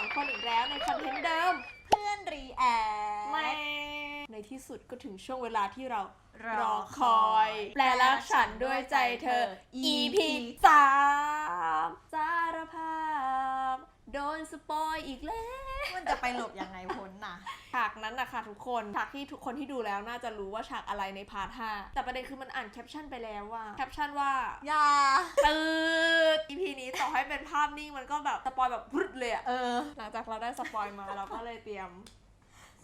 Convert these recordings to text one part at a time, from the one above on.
องคนอีกแล้วในคอนเทนต์เดิม เพื่อนรีแอคแม่ในที่สุดก็ถึงช่วงเวลาที่เรารรออคคออยยแปลรักฉันด้วยใจเธอ EP สามสารภาพ โดนสปอยอีกแล้ว มันจะไปหลบยังไงพ้นน่ะ ฉากนั้นนะคะทุกคนฉากที่ทุกคนที่ดูแล้วน่าจะรู้ว่าฉากอะไรในพาร์ทห้าแต่ประเด็นคือมันอ่านแคปชั่นไปแล้วว่าแคปชั่นว่าอย่าตืด EP นี้ต่อให้เป็นภาพนิ่งมันก็แบบสปอยแบบพรึดเลยอะเออ หลังจากเราได้สปอยมาเราก็เลยเตรียม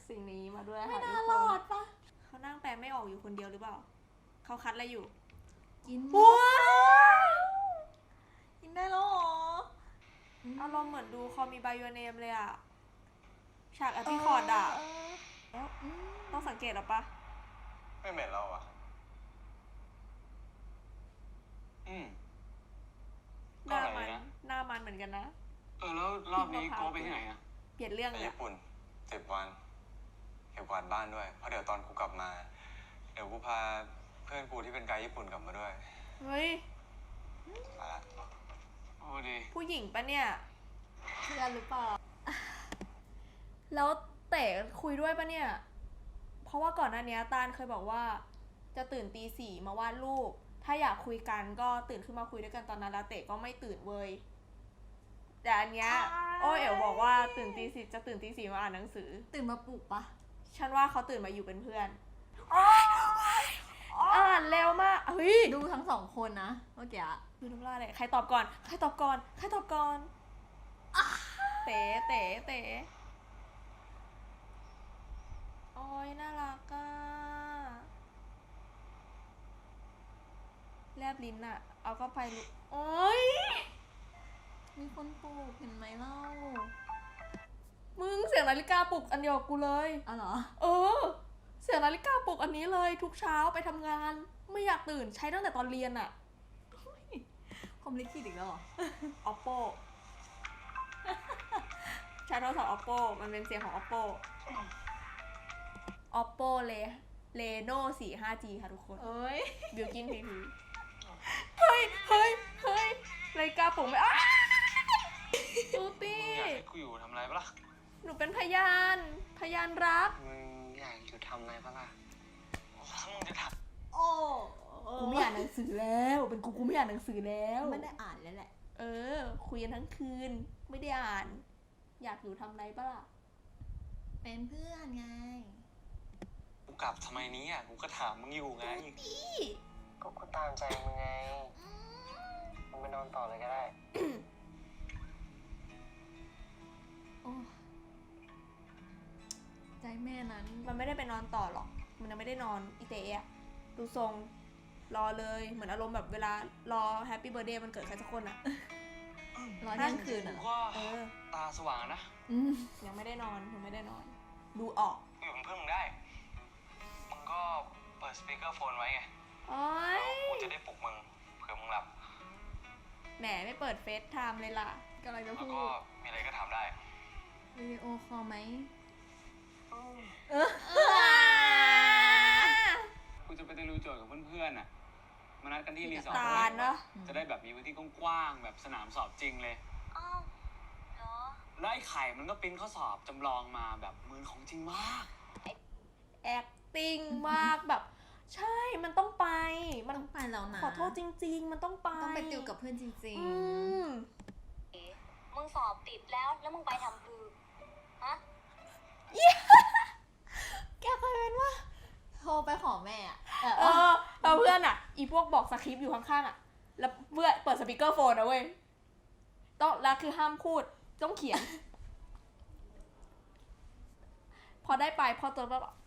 สิ่งนี้มาด้วยไม่ค่ะน่าทุกรคอนดปะเขานั่งแปลไม่ออกอยู่คนเดียวหรือเปล่าเขาคัดอะไรอยู่กินว้าวกินได้แล้วเหรออารมณ์เหมือนดูคอมีบายเนมเลยอะ ฉากอธิคอร์ดอะเอออืมต้องสังเกตหรอปะไม่เหม็นเราอะ อืมหก็น้าอะไรมันนะหน้ามันเหมือนกันนะ เออแล้วรอบนี้โกไปที่ไหนอะ เปลี่ยนเรื่องไปเลยญี่ปุ่นสิบวันเก็บกวาดบ้านด้วย เพราะเดี๋ยวตอนกูกลับมา เดี๋ยวกูพาเพื่อนกูที่เป็นไกด์ญี่ปุ่นกลับมาด้วย เฮ้ยมาละโอ้ดี ผู้หญิงปะเนี่ยเพื่อนหรือเปล่า แล้วเต๋คุยด้วยปะเนี่ย เพราะว่าก่อนหน้านี้ตาลเคยบอกว่า จะตื่นตีสี่มาวาดรูป ถ้าอยากคุยกันก็ตื่นขึ้นมาคุยด้วยกันตอนนั้นแล้วเต๋ก็ไม่ตื่นเว้ยแต่อันเนี้ยอ้ายโอเอ๋วบอกว่าตื่นตีสี่จะตื่นตีสี่มาอ่านหนังสือ ตื่นมาปลุกปะฉันว่าเขาตื่นมาอยู่เป็นเพื่อนอ่านเร็วมากเฮ้ยดูทั้งสองคนนะเมื่อกี้อะดูน้ำลายเลยใครตอบก่อน ใครตอบก่อน ใครตอบก่อน เต๋เต๋เต๋โอ้ ยน่ารักอะแลบลิ้นอะเอาก็ไปลุโอ้ย มีคนปลุกเห็นไหมเล่า มึงเสียงนาฬิกาปลุกอันเดียวกับกูเลย อ๋อเหรอ เออ เสียงนาฬิกาปลุกอันนี้เลย ทุกเช้าไปทำงาน ไม่อยากตื่นใช้ตั้งแต่ตอนเรียนอะคอมลิขิตอีกแล้วเหรอ oppo ใช้โทรศัพท์ oppo มันเป็นเสียงของ oppo oppo เลเลโน่4 5G ค่ะทุกคนเอ้ยบิวกินพีพีเฮ้ยเฮ้ยเฮ้ยนาฬิกาปลุกไม่อ้าตูตี้อยากให้กูอยู่ทำอะไรปะล่ะหนูเป็นพยาน พยานรักมึงอยากอยู่ทำอะไรปะล่ะถ้ามึงจะทโอ้กูไม่อ่านหนังสือแล้วเป็นกูกูไม่อ่านหนังสือแล้ว ไม่ได้อ่านแล้วแหละ เออ คุยกันทั้งคืน ไม่ได้อ่าน อยากอยู่ทำอะไรปะล่ะ เป็นเพื่อนไงำ กูกลับทำไมเนี้อะกูก็ถามมึงอยู่ไง พี่ก็กูตามใจมึงไง มึงไปนอนต่อเลยก็ได้ โอ้ใจแม่นั้น มันไม่ได้ไปนอนต่อหรอก มันยังไม่ได้นอนอีเตะอะดูทรงรอเลยเหมือนอารมณ์แบบเวลารอแฮปปี้เบ t ร์ a เดย์มันเกิดใครสักคนอะร้อยเที่ยงคืนกูอะ ก็เออ ตาสว่างนะ อืมยังไม่ได้นอนยังไม่ได้นอน ดูออก อยู่เป็นเพื่อนมึงได้มึง ก็เปิดสปีกเกอร์โฟนไว้ไงโอ้ยกูจะได้ปลุกมึงเผื่อมึงหลับ แหมไม่เปิดเฟซไทม์เลยล่ะกำลังจะแล้วพูก็ดมีอะไรก็ทำได้ วิดีโอคอลไหมกูจะไปตะลุยโจทย์กับเพื่อนๆน่ะ มานัดกันที่รีสอร์ทตาลเนาะจะได้แบบมีพื้นที่กว้างๆแบบสนามสอบจริงเลย อ้าวเหรอ แล้วไอ้ไข่มันก็ปริ้นข้อสอบจำลองมาแบบเหมือนของจริงมาก acting มากแบบ ใช่มันต้องไป มันต้องไปแล้วนะขอโทษจริง ๆ มันต้องไปต้องไปติวกับเพื่อนจริง อืมมึงสอบติดแล้วแล้วมึงไปทำคือฮะแกเคยเป็นว่าๆ โทรไปขอแม่อะเออเออแล้วเพื่อนอะ อีพวกบอกสคริปต์อยู่ข้างๆอะ แล้วเพื่อนเปิดสปีกเกอร์โฟนนะเว้ยต้องแล้วคือห้ามพูดต้องเขียน พอได้ไปพอตัวแบบมึง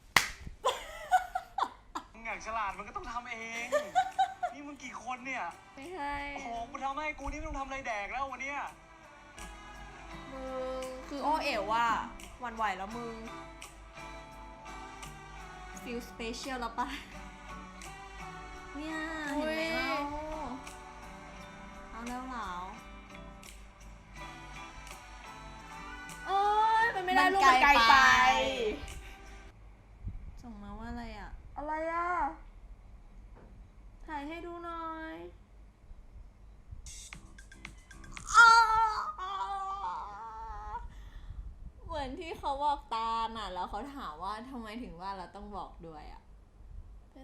อยากฉลาดมันก็ต้องทำเอง นี่มึงกี่คนเนี่ย ไม่ให้โอ้โหกูทำให้กูนี่ไม่ต้องทำอะไรแดกแล้ววันเนี้ยมึงคืออ้อเอ๋วว่าหวันไหวแล้วมึงฟิลสเปเชียลแล้วปะเนี่ยอุ๊เห็นยไหมเราเอาแล้วเหลาโอ้ยมันไม่ได้มันลูกมันไกไกลลไปไป ส่งมาว่าอะไรอะ อะไรอะถ่าย ให้ดูหน่อยโอนที่เขาบอกตาลน่ะ แล้วเขาถามว่าทำไมถึงว่าเราต้องบอกด้วยอะ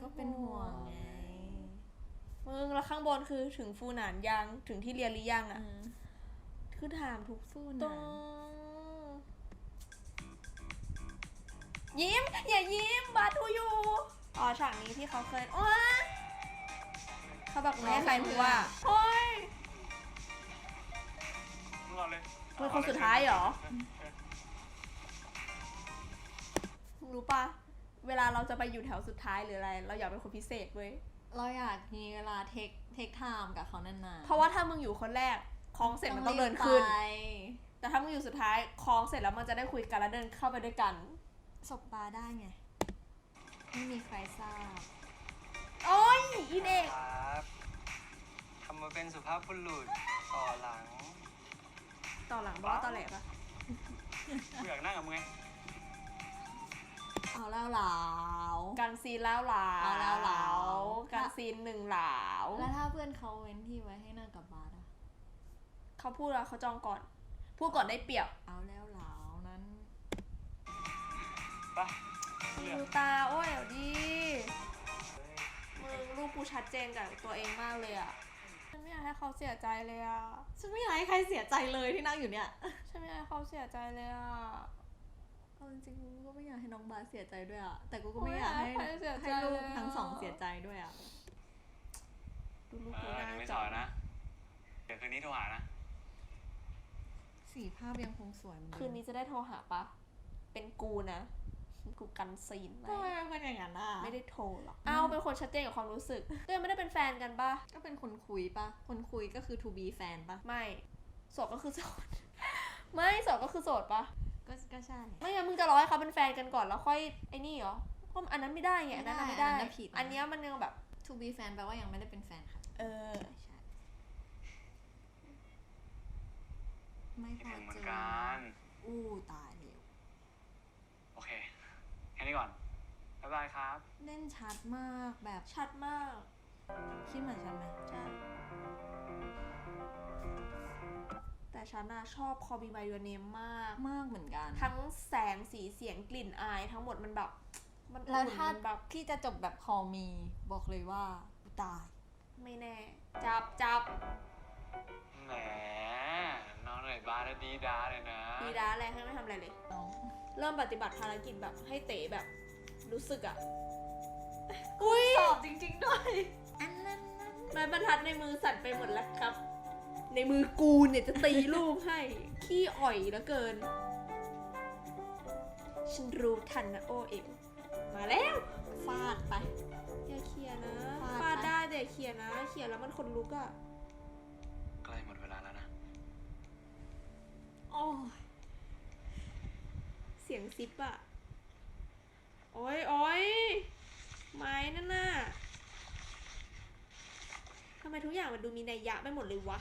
ก็เป็นห่วงไง มึงแล้วข้างบนคือถึงฟูหนานยังถึงที่เรียนหรือยังอือะมคือถามทุกสู้ตรนะงยิ้ม อย่ายิ้มบาทูอยู่ อ๋อฉากนี้ที่เขาเคยโอ๊ย เขาบอกไม่ให้ใครรู้ว่าโอ๊ยมึงเอาเลยมึงคนสุดท้ายเหรอมึงรู้ปะเวลาเราจะไปอยู่แถวสุดท้ายหรืออะไร เราอยากเป็นคนพิเศษเว้ย เราอยากมีเวลาเทคเทคไทม์กับเขานานๆเพราะว่าถ้ามึงอยู่คนแรกคล้องเสร็จมันต้องเดินขึ้นรีบไปแต่ถ้ามึงอยู่สุดท้ายคล้องเสร็จแล้วมันจะได้คุยกันแล้วเดินเข้าไปด้วยกัน สบตาได้ไง ไม่มีใครทราบ โอ้ยอีเด็กครับทำมาเป็นสุภาพบุรุษต่อหลังต่อหลังบอกว่าต่อแหลปะกูอยากนั่งกับมึงไงเอาแล้วเหลา กันซีนแล้วหลาเอาแล้วเหลา กันซีนหนึ่งหลาวแล้วถ้าเพื่อนเขาเว้นที่ไว้ให้นั่งกับบาสอะเขาพูดแล้วเขาจองก่อน พูดก่อนได้เปรียบเอาแล้วเหลานั้น ไปเลือกดูตาโอ้ยเดี๋ยวดีมึง ลูกกูชัดเจนกับตัวเองมากเลยอะฉันไม่อยากให้เขาเสียใจเลยอะฉันไม่อยากให้ใครเสียใจเลยที่นั่งอยู่เนี่ย ฉันไม่อยากให้เขาเสียใจเลยอะเอาจริงๆกูก็ไม่อยากให้น้องบาสเสียใจด้วยอะแต่กูก็ไม่อยากให้โอ้ยอยากให้เสียใจให้ลูกเลยอะ ทั้งสองเสียใจด้วยอะดูลูกเอกูอหน้าเดี๋ยวไม่จสออนนะ เดี๋ยวคืนนี้โทรหานะ สีภาพยังคงสวยเหมือนเดิมคืนนี้จะได้โทรหาปะเป็นกูนะ กูกันซีนทำไมไว้เป็นคนอย่างนั้นอะไม่ได้โทรหรอกเอาเป็นคนชัดเจนกับความรู้สึกก็ยังไม่ได้เป็นแฟนกันปะก็เป็นคนคุยปะคนคุยก็คือ to be แฟนปะไม่โสดก็คือโสด ไม่โสดก็คือโสดปะก็ก็ใช่ ไม่งั้นมึงจะรอให้เขาเป็นแฟนกันก่อนแล้วค่อยไอ้นี่เหรอเพราะอันนั้นไม่ได้ไงอันนั้นน่ะไม่ไม่ได้ได้ อันนั้นผิดนะอันเนี้ยมันยังแบบ to be แฟนแปลว่ายังไม่ได้เป็นแฟนค่ะ เออใช่ไม่คิดพอถึงเหมือเจนอกันอู้ตายเร็วโอเค แค่นี้ก่อน บ๊ายบายครับ เล่นชัดมากแบบชัดมาก คิดเหมือนฉันไหมใช่แต่ฉันน่ะชอบคอบีไมโ r เนมมาก มากเหมือนกัน ทั้งแสงสีเสียงกลิ่นอายทั้งหมดมันแบบ มันแล้วอุ่นถ้ามันแบบพี่จะจบแบบคอมี บอกเลยว่าตาย ไม่แน่ จับจับแหมน้องหน่อยบ้าแล้วดีดาเลยนะ ดีด้าอะไรให้ไม่ทำอะไรเลยน้อง เริ่มปฏิบัติภารกิจแบบให้เต๋แบบรู้สึกอะอุ้ยตอบจริง ๆ ด้วย อันนั้นนั้นไม้บรรทัดในมือสั่นไปหมดแล้วครับ ในมือกูเนี่ยจะตีรูปให้ ขี้อ่อยเหลือเกิน ฉันรู้ทันนะโอเอ็มมาแล้ว ฟาดไปอย่าเขียนนะ ฟาดฟาดไปได้แต่อย่าเขียนนะเขียนแล้วมันคนลุกอะใกล้หมดเวลาแล้วนะ โอ้ยเสียงซิปอะโอ้ยโอ้ยไม้นั่นน่ะทำไมทุกอย่างมันดูมีนัยยะไปหมดเลยวะ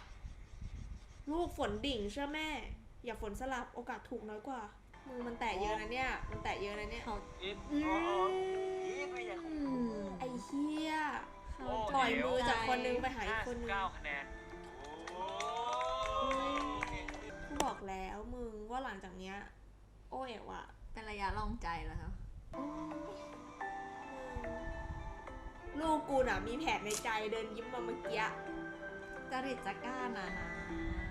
ลูกฝนดิ่งเชื่อแม่ อย่าฝนสลับโอกาสถูกน้อยกว่า มือมันแตะเยอะนะเนี่ย มันแตะเยอะนะเนี่ยเขาอีทอืมอีทไม่อยากอืมไอ้เฮียเขาปล่อยมือจากคนนึงไปหาอีกคนนึงเก้าคะแนนโอ้กูบอกแล้วมึงว่าหลังจากเนี้ยโอ้เอ๋วอะเป็นระยะลองใจแล้วครับลูกกูน่ะ มีแผนในใจเดินยิ้มมาเมื่อกี้จริตจะกล้านะนะ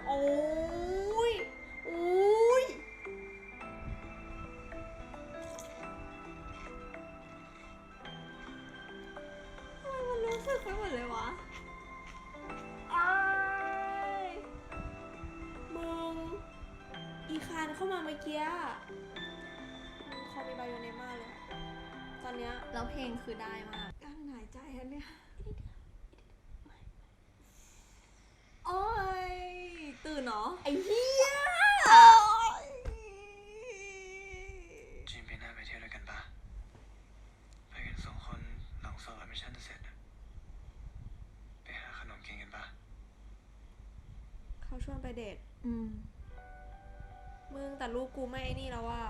โอ้ยโอ้ยทำไมมันรู้สึกไปหมดเลยวะอ้ายมึง อีคานเข้ามาเมื่อกี้ ตอนเนี้ยแล้วเพลงคือได้มากการหายใจอันเนี้ยโอ้ยตื่นเนาะไอ้เหี้ยจีนปีหน้าไปเที่ยวด้วยกันปะไปกันสองคนหลังสอบแอดมิชชั่นจะเสร็จอะไปหาขนมกินกันปะเขาชวนไปเดทอืม มึงแต่ลูกกูไม่ไอ้นี่แล้วว่า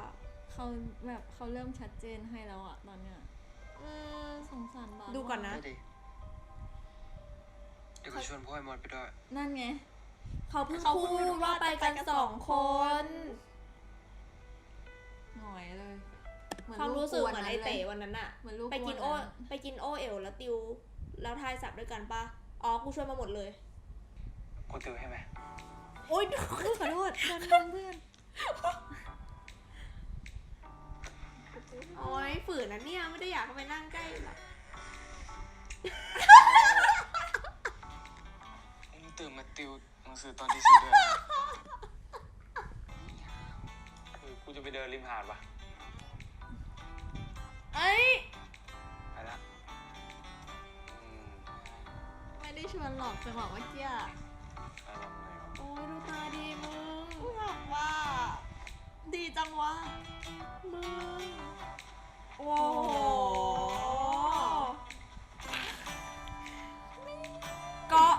เขาแบบเขาเริ่มชัดเจนให้แล้วอะตอนเนี้ยอืมสงสารบาสดูก่อนนะได้ดิเดี๋ยวก็ชวนพ่อไอ้มดไปด้วย นั่นไง เขาเพิ่งเขาเพิ่งพูดว่าไปกันสองคนเหมือนความลูกรู้สึกกวนเหมือนนั้ไอนเลยเต๋วันนั้นอะเหมือนลูกไปกินกโอวนนั้นไปกินโอเอลแล้วติว แล้วทายสับด้วยกันปะอ๋อกูช่วยมาหมดเลย กูติวให้ไหมโอ๊ย ขอโทษดันดันเพื่อน โอ๊ยฝืนนะเนี่ยไม่ได้อยากเข้าไปนั่งใกล้หรอกมึงตื่นมาติวหนังสือตอนที่สี่ด้วยเหรอคือกูจะไปเดินริมหาดปะเอ้ย ไปละอืมไม่ได้ชวนหรอกจะบอกว่าเกี้ยไปลองเลยวะโอ๊ยดูตาดีมึง บอกว่า ดีจังวะมึง โอ้โหเกาะ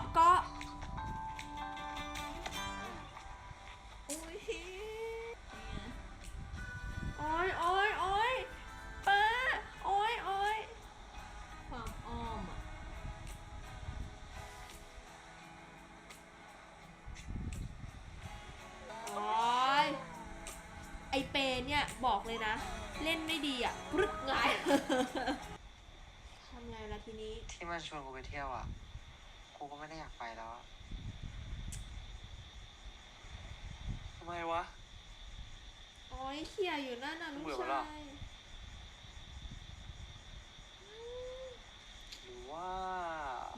มันชวนกูไปเที่ยวอะ กูก็ไม่ได้อยากไปแล้วอะทำไมวะ โอ๊ยเขี่ยอยู่นั่นน่ะลูกเบื่อไหมชาล่ะยหรือว่า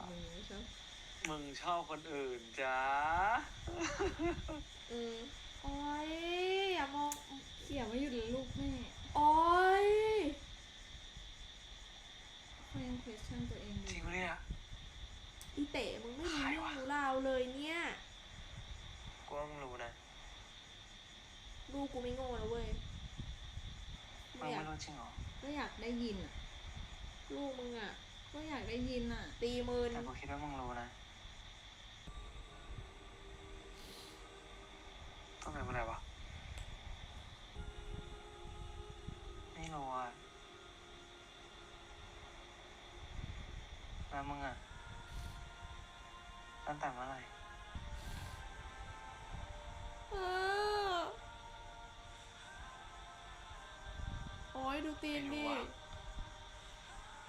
มึงไม่ชอบมึงชอบคนอื่นจ้าอืมโอ๊ยอย่ามองเขี่ยไม่หยุดเลยลูกแม่โอ๊ยเขายัง question ตัวเองอจริงยู่ปะเนี่ยอีเต๋มึงไม่มีใครเรื่องวะรู้ราวเลยเนี่ยกูว่ามึงรู้นะลูกกูไม่โง่นะเว้ยมึงไม่อยาไม่กรู้จริงเหรอก็อยากได้ยินอะลูกมึงอะ ก็อยากได้ยินอะ ตีมืนแต่กูคิดว่ามึงรู้นะต้องเป็นอะไรวะ แล้วมึงอะ ตั้งแต่เมื่อไหร่เออโอ๊ยดูตีนไม่ดิรู้อะ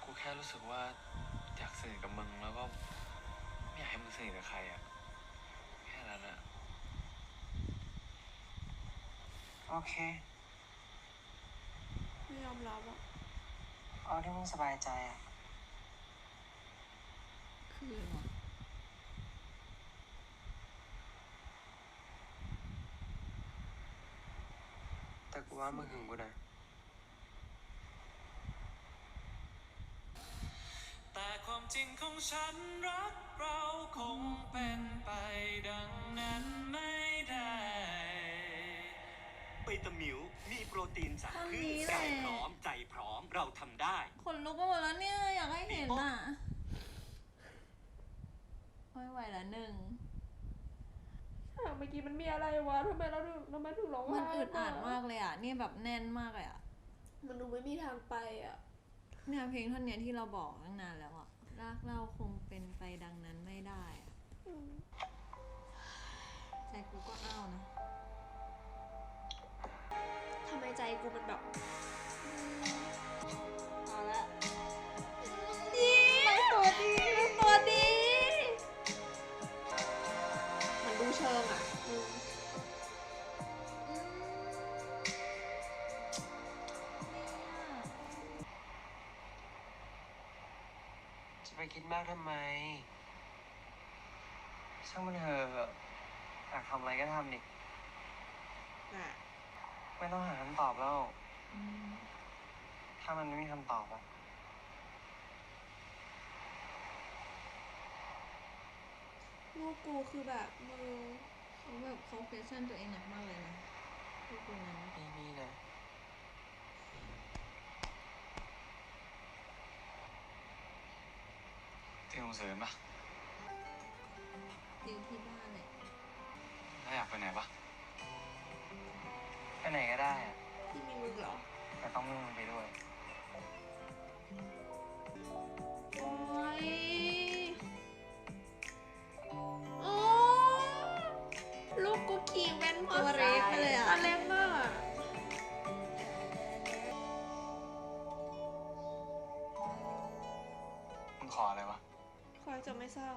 กูแค่รู้สึกว่าอยากสนิทกับมึงแล้วก็ไม่อยากให้มึงสนิทกับใครอะ แค่นั้นอะ โอเค ไม่ยอมรับอะ เอาที่มึงสบายใจอะ คืออะไรวะแต่กูว่ามึงหึงกูนะ แต่ความจริงของฉันรักเราคงเป็นไปดังนั้นไม่ได้ใบตะหมิว มีโปรตีนจากตอนพืนี้ชแหกาละยพร้อมใจพร้อมเราทำได้ คนลุกไปหมดแล้วเนี่ย อยากให้เห็นอะ ไม่ไหวละหนึ่งเมื่อกี้มันมีอะไรวะทำไมเราถึงทำไมถึงร้องไห้มันอึดอัดมากเลยอะ นี่แบบแน่นมากเลยอะ มันดูไม่มีทางไปอะเนี่ยเพลงท่อนเนี้ยที่เราบอกตั้งนานแล้วอะรักเราคงเป็นไปดังนั้นไม่ได้อะใจกูก็อ้าวนะทำไมใจกูมันแบบ ไปคิดมากทำไม ช่างมันเถอะอยากทำอะไรก็ทำดิน่ะไม่ต้องหาคำตอบแล้ว อืมถ้ามันไม่มีคำตอบอะลูกกูคือแบบมึงเขาแบบเขา question ตัวเองหนักมากเลยนะพวกคนนั้น ไม่มีนะ เที่ยวเสริมปะติวที่บ้านเนี่ยถ้าอยากไปไหนปะไปไหนก็ได้อะที่มีมึงเหรอแต่ต้องมีมึงไปด้วย โอ๊ยโอ้ลูกกูขี่แว้นมอตัวไซเล็กค์ไปเลยอะตัวเล็กมาก เศร้า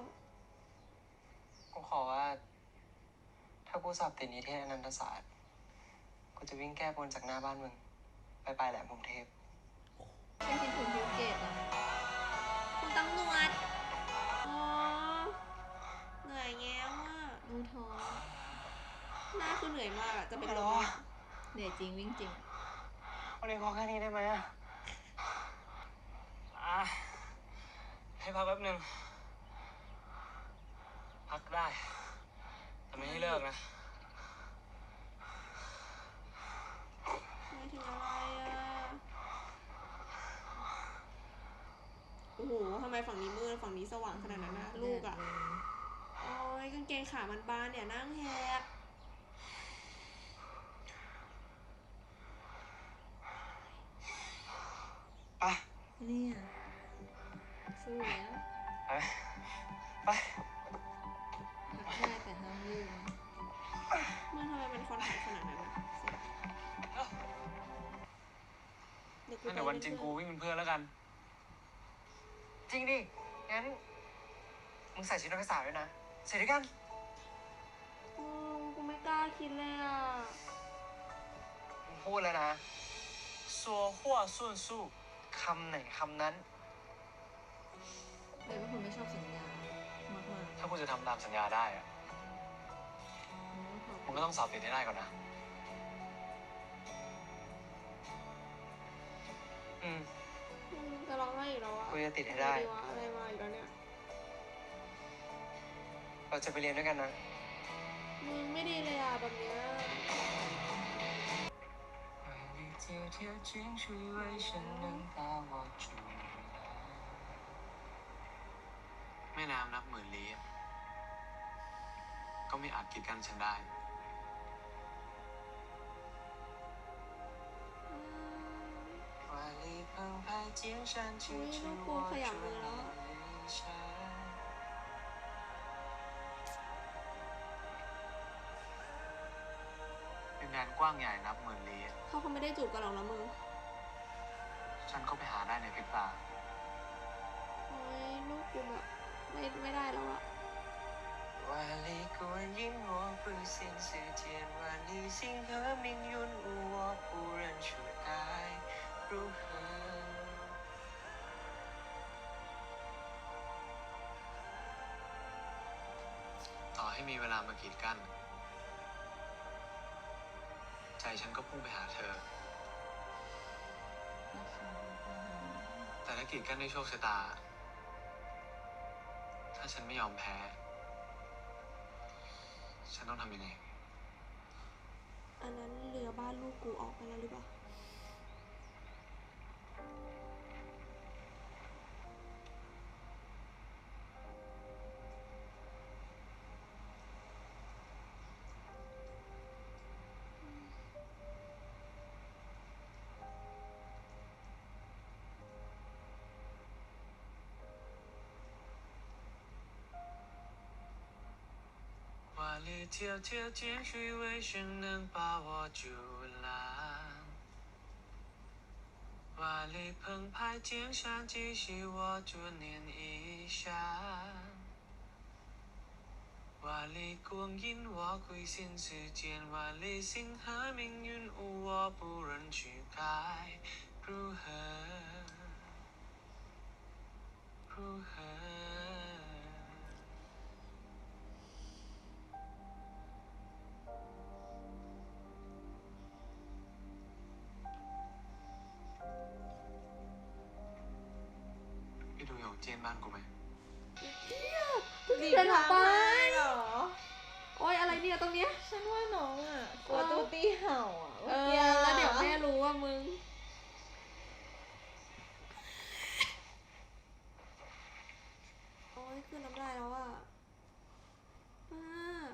กูขอว่า ถ้ากูสอบติดนิเทศอนันตศาสตร์ กูจะวิ่งแก้บนจากหน้าบ้านมึง ไปปลายแหลมกรุงเทพฉันคิดถึงภูเก็ตอะคุณตำรวจอ๋อเหนื่อยแง้วอะดูท้อหน้าคือเหนื่อยมากอะจะเป็นลฮัลโหลมอะเหนื่อยจริงวิ่งจริง วันนี้ขอแค่นี้ได้ไหมอะอะให้พักแป๊บหนึ่ง พักได้แต่ไม่ให้เลิกนะหมายถึงอะไรอะ โอ้โหทำไมฝั่งนี้มืดฝั่งนี้สว่างขนาดนั้นนะลูกอะ โอ้ยกางเกงขามันบานเนี่ยนั่งแหกไปเนี่ยสู้แล้ว ถ้าเดี๋ยววันจริงกูวิ่งเป็นเพื่อนแล้วกัน จริงดิ งั้น มึงใส่ชุดนักศึกษาด้วยนะใส่ด้วยกันกูไม่กล้าคิดเลยอะพูดแล้วนะสัวหัวส่นสู้คำไหนคำนั้น แต่ว่าคุณไม่ชอบสัญญามากถ้าคุณจะทำตามสัญญาได้อะๆมึงก็ต้องสอบติดให้ได้ก่อนนะ อืมอืมจะร้องไห้อีกแล้วอะกูจะติดให้ได้ วะอะไรมาอีกแล้วเนี่ย เราจะไปเรียนด้วยกันนะ มึงไม่ดีเลยอะแบบเนี้ยแม่น้ำนับหมื่นลี้อะก็ไม่อาจกีดกันฉันได้ เป็นแดนกว้างใหญ่นับหมื่นลี้อะ เขาคงไม่ได้จูบกันหรอกนะมึง ฉันก็ไปหาได้ในพริบตา โอ้ยลูกกูแบบไม่ไม่ได้แล้วอ่ะ 万里孤影，我不信世间万里星河命运无我不认出该如何。 เวลามากีดกั้นใจฉันก็พุ่งไปหาเธอ แต่ถ้ากีดกั้นด้วยโชคชะตา ถ้าฉันไม่ยอมแพ้ ฉันต้องทำยังไง อันนั้นเรือบ้านลูกกูออกไปแล้วหรือเปล่า 条条简讯，为什能把我阻拦？华丽澎湃，金山继续我逐年一闪。华丽光阴，我归心似箭；华丽星河，命运无我不忍去改，如何？如何？ พี่ดูหยงเจียนบ้านกูไหมรีบเดินออกไปเหรอ โอ้ยอะไรเนี่ยตรงเนี้ย ฉันว่าน้องอะกลัวตู้ตี้เห่าอะเอมื่กี้อแล้วเดี๋ยวแม่รู้ว่ามึง โอ้ยคือน้ำลายแล้วอะอ่า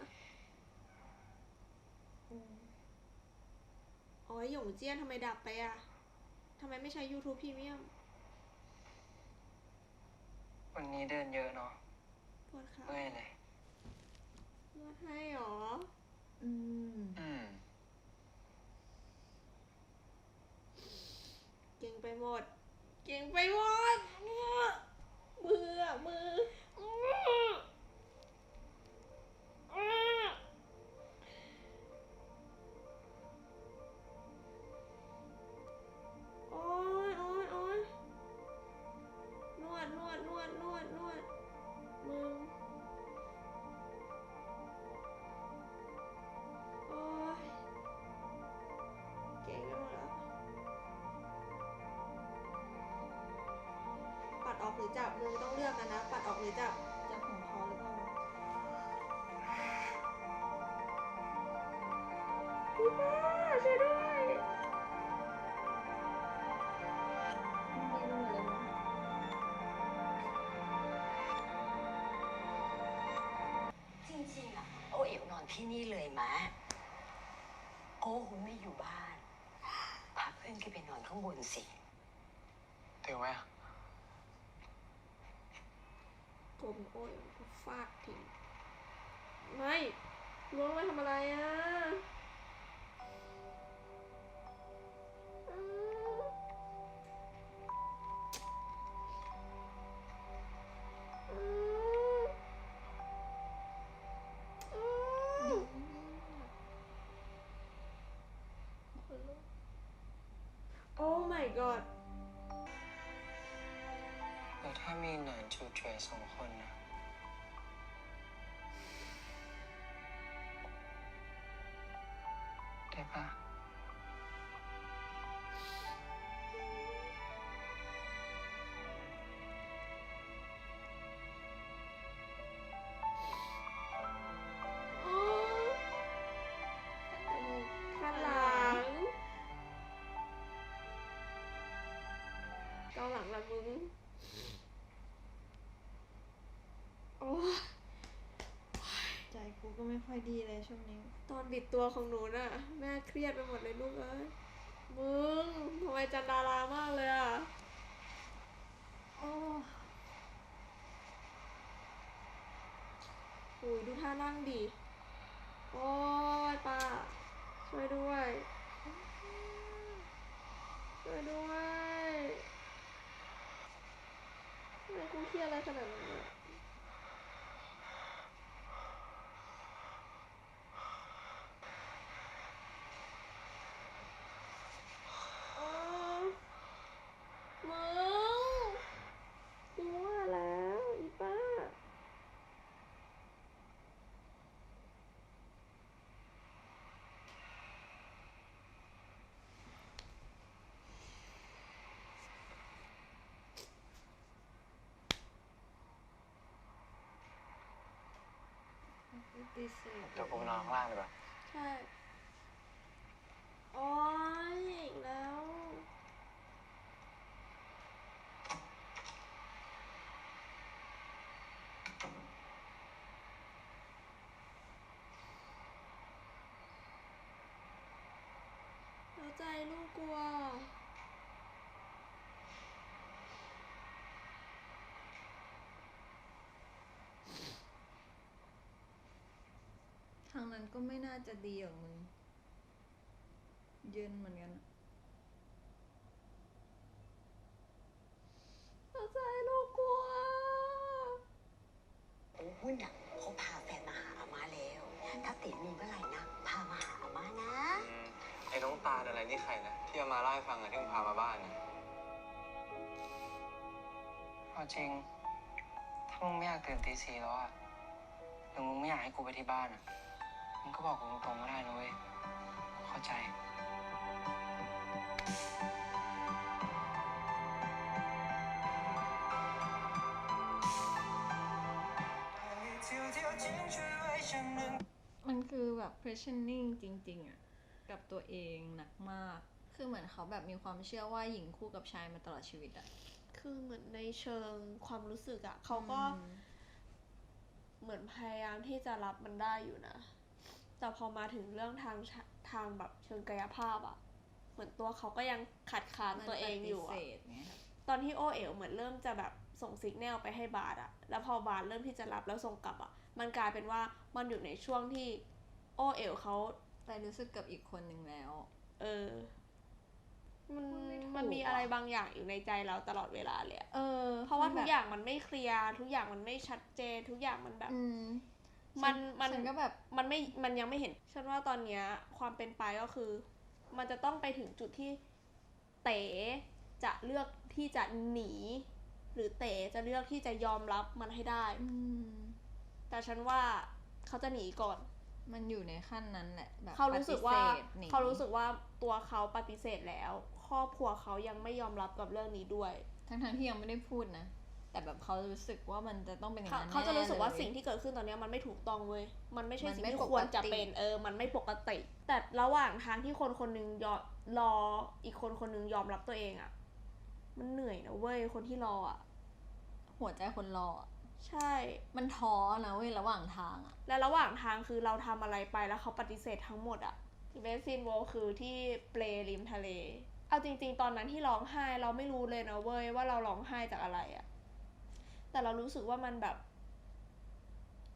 โอ้ยหยงเจี้ยนทำไมดับไปอะทำไมไม่ใช้ YouTube Premium วันนี้เดินเยอะเนาะปวดขาเมื่อยเลย นวดให้หรอ อืม อืม เก่งไปหมด เก่งไปหมดเมื่อะมือ Mm. Mm. รือจับมึงต้องเลือกกันนะ ปัดออกหรือจับจะของเขาหรือเปล่าพี่ป้าช่วยด้วยไม่รู้เลยมั้งจริงๆอะโอเอ๋วนอนที่นี่เลยมะโอ้คุณไม่อยู่บ้านพาเพื่อนขึ้นไปนอนข้างบนสิ ถึงไหมอะ กล มโอ้ยฟาดทิ้งไม่ล้วงไว้ทำอะไรอะ สองคนนะได้ปะอ๋อข้างหลังเกาหลังละมึง โอ้ย ใจกูก็ไม่ ค่อยดีเลยช่วงนี้ ตอนบิดตัวของหนูน่ะ แม่เครียดไปหมดเลยลูกเอ้ยมึงทำไมจันดารามากเลยอะโอ้โอ้ยดูท่านั่งดิโอ้ยป้าช่วยด้วย ช่วยด้วยทำไมกูเครียดอะไรขนาดนั้นอะโอ้มึงกูว่าแล้วอีป้า ปฏิเสธเดี๋ยวกูไปนอนข้างล่างดีกว่าใช่โอ้ยอีกแล้ว แล้วใจลูกกลัว ทางนั้นก็ไม่น่าจะดีอย่างมึง เย็นเหมือนกันอะแล้วใจลูกกลัวโอ้หุ้นอะเขาพาแฟนมาหาอาม่าแล้ว ถ้าติมีเมื่อไหร่นะ พามาหาอาม่านะอืมไอ้น้องตาลอะไรนี่ใครนะที่เอามาเล่าให้ฟังอะที่มึงพามาบ้านนะเอาจริง ถ้ามึงไม่อยากตื่นตีสี่แล้วอะหรือมึงไม่อยากให้กูไปที่บ้านอะมึ งก็บอกกูตรงๆก็ได้นะเว้ยกูเข้าใจ มันคือแบบ questioning จริง ๆอะกับตัวเองหนักมาก คือเหมือนเขาแบบมีความเชื่อว่าหญิงคู่กับชายมาตลอดชีวิตอะคือเหมือนในเชิงความรู้สึกอะเขาก็อืมเหมือนพยายามที่จะรับมันได้อยู่นะ แต่พอมาถึงเรื่องทางชะทางแบบเชิงกายภาพอะเหมือนตัวเขาก็ยังขัดขานตัวเองอยู่มันปอะฏิเสธไงตอนที่โอเอ๋วเหมือนเริ่มจะแบบส่งสิกแนลไปให้บาสอะแล้วพอบาสเริ่มที่จะรับแล้วส่งกลับอะมันกลายเป็นว่ามันอยู่ในช่วงที่โอเอ๋วเขาไปรู้สึกกับอีกคนหนึ่งแล้ว เออ มันมันไม่ถูกมันมีอะอะไรบางอย่างอยู่ในใจเราตลอดเวลาเลยอะเออ เพราะว่าทุแบบกอย่างมันไม่เคลียร์ทุกอย่างมันไม่ชัดเจน ทุกอย่างมันแบบอื มมันฉัมันฉันก็แบบมันไม่มันยังไม่เห็น ฉันว่าตอนเนี้ยความเป็นไปก็คือ มันจะต้องไปถึงจุดที่เต๋จะเลือกที่จะหนี หรือเต๋จะเลือกที่จะยอมรับมันให้ได้อืมแต่ฉันว่าเขาจะหนีก่อน มันอยู่ในขั้นนั้นแหละแบบเขารู้สึกว่าปฏิสธหนีเขารู้สึกว่าตัวเขาปฏิเสธแล้ว ครอบครัวเขายังไม่ยอมรับกับเรื่องนี้ด้วย ทั้งๆที่ยังไม่ได้พูดนะ แต่แบบเขารู้สึกว่ามันจะต้องเป็นอย่างเขานั้นเขาจะรู้สึกว่าแน่เลยสิ่งที่เกิดขึ้นตอนเนี้ยมันไม่ถูกต้องเว้ย มันไม่ใช่มันสิ่งไม่ที่ปกติควรจะเป็นเออ มันไม่ปกติ แต่ระหว่างทางที่คนคนหนึงยอรออีกคนคนหนึงยอมรับตัวเองอะมันเหนื่อยนะเว้ยคนที่รออะหัวใจคนรออะใช่ มันท้อนะเว้ยระหว่างทางอะและระหว่างทางคือเราทำอะไรไปแล้วเขาปฏิเสธทั้งหมดอะเบสซินโวคือที่เปลริมทะเล เอาจริง ๆ ตอนนั้นที่ร้องไห้เราไม่รู้เลยนะเว้ยว่าเราร้องไห้จากอะไรอะ แต่เรารู้สึกว่ามันแบบ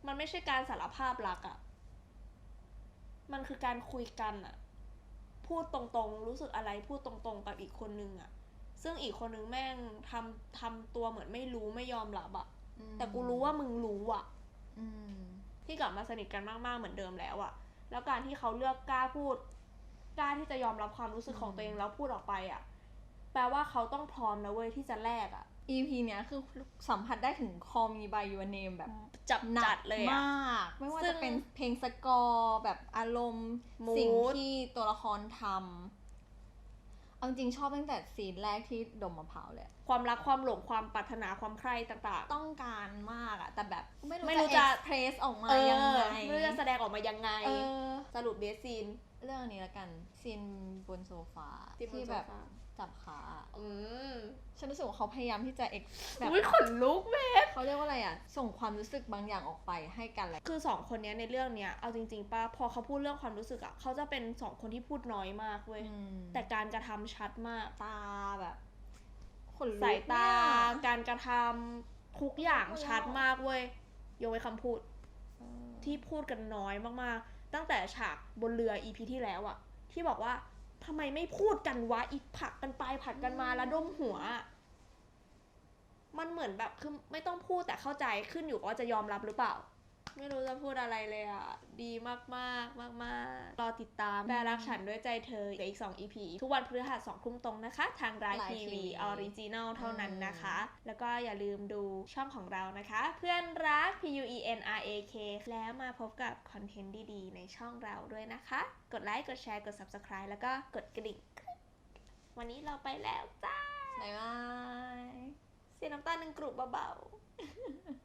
มันไม่ใช่การสารภาพรักอะมันคือการคุยกันอะพูดตรงๆ รู้สึกอะไรพูดตรงๆ กับอีกคนนึงอะซึ่งอีกคนนึงแม่งทำทำตัวเหมือนไม่รู้ไม่ยอมรับอะอืมแต่กูรู้ว่ามึงรู้อะอืมที่กลับมาสนิทกันมากๆเหมือนเดิมแล้วอะแล้วการที่เขาเลือกกล้าพูดกล้าที่จะยอมรับความรู้สึกของตัวเองแล้วพูดออกไปอะแปลว่าเขาต้องพร้อมนะเว้ยที่จะแลกอะ EP เนี้ยคือสัมผัสได้ถึง Call Me by Your Name แบบจับหนัจักดเลยมอะาก ไม่ว่าซึ่จะงเป็นเพลงสกอร์แบบอารมณ์ Mood สิ่งที่ตัวละครทำเอาจริงๆชอบตั้งแต่ซีนแรกที่ดมมะพร้าวเลย ความรักความหลงความปรารถนาความใคร่ต่างต้องการมากอะแต่แบบไม่รู้ไม่รู้จะจะ express ออกมาๆเออยังไงไม่รู้จะแสดงออกมายังไงเออสรุปเบสซีนเรื่องนี้ละกันซีนบนโซฟาที่บนที่โซแบบฟา จับขาอะอืมฉันรู้สึกว่าเขาพยายามที่จะ ex แบบอุ้ยขนลุกเว้ยเขาเรียกว่าอะไรอะส่งความรู้สึกบางอย่างออกไปให้กันและคือสองคนเนี้ยในเรื่องเนี้ยเอาจริง ๆป้าพอเขาพูดเรื่องความรู้สึกอะเขาจะเป็นสองคนที่พูดน้อยมากเว้ยอืมแต่การกระทำชัดมาก ตาแบบขนลุกสายตาเนี่ยการกระทำทุกอย่างชัดมากเว้ยยกเว้นคำพูดเออที่พูดกันน้อยมากๆ ตั้งแต่ฉากบนเรือ EP ที่แล้วอะที่บอกว่า ทำไมไม่พูดกันวะอีผลักกันไปผลักกันมาแล้วดมหัวอะมันเหมือนแบบคือไม่ต้องพูดแต่เข้าใจขึ้นอยู่กับว่าจะยอมรับหรือเปล่า ไม่รู้จะพูดอะไรเลยอะดีมากๆมากมากๆรอติดตามแปรรักฉันด้วยใจเธอเหลืออีก 2 EP ทุกวันพฤหัส2ทุ่มตรงนะคะ ทางราย Rai ทีวี TV ออริจินัลเท่านั้นนะคะอืมแล้วก็อย่าลืมดูช่องของเรานะคะ เพื่อนรัก P U E N R A K แล้วมาพบกับคอนเทนต์ดีๆ ในช่องเราด้วยนะคะ กดไลค์กดแชร์กด Subscribe แล้วก็กดกระดิ่งวันนี้เราไปแล้วจ้าบ๊ายบายเสียน้ำตาลหนึ่งกรุบเบาๆ